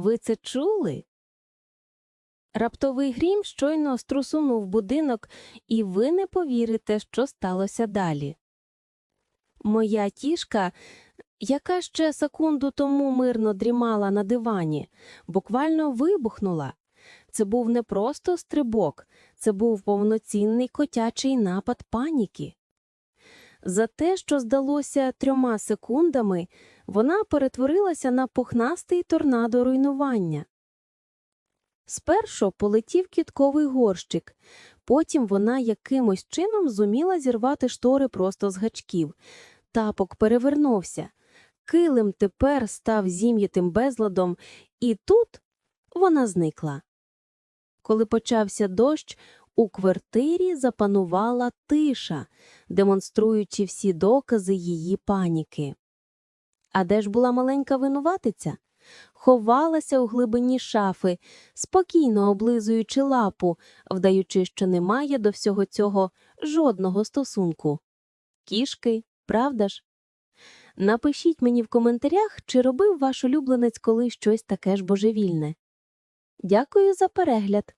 Ви це чули? Раптовий грім щойно струсунув будинок, і ви не повірите, що сталося далі. Моя тішка, яка ще секунду тому мирно дрімала на дивані, буквально вибухнула. Це був не просто стрибок, це був повноцінний котячий напад паніки. За те, що здалося трьома секундами, вона перетворилася на пухнастий торнадо руйнування. Спершу полетів кітковий горщик, потім вона якимось чином зуміла зірвати штори просто з гачків. Тапок перевернувся. Килим тепер став зім'ятим безладом, і тут вона зникла. Коли почався дощ, у квартирі запанувала тиша, демонструючи всі докази її паніки. А де ж була маленька винуватиця? Ховалася у глибині шафи, спокійно облизуючи лапу, вдаючи, що немає до всього цього жодного стосунку. Кішки, правда ж? Напишіть мені в коментарях, чи робив ваш улюбленець колись щось таке ж божевільне. Дякую за перегляд!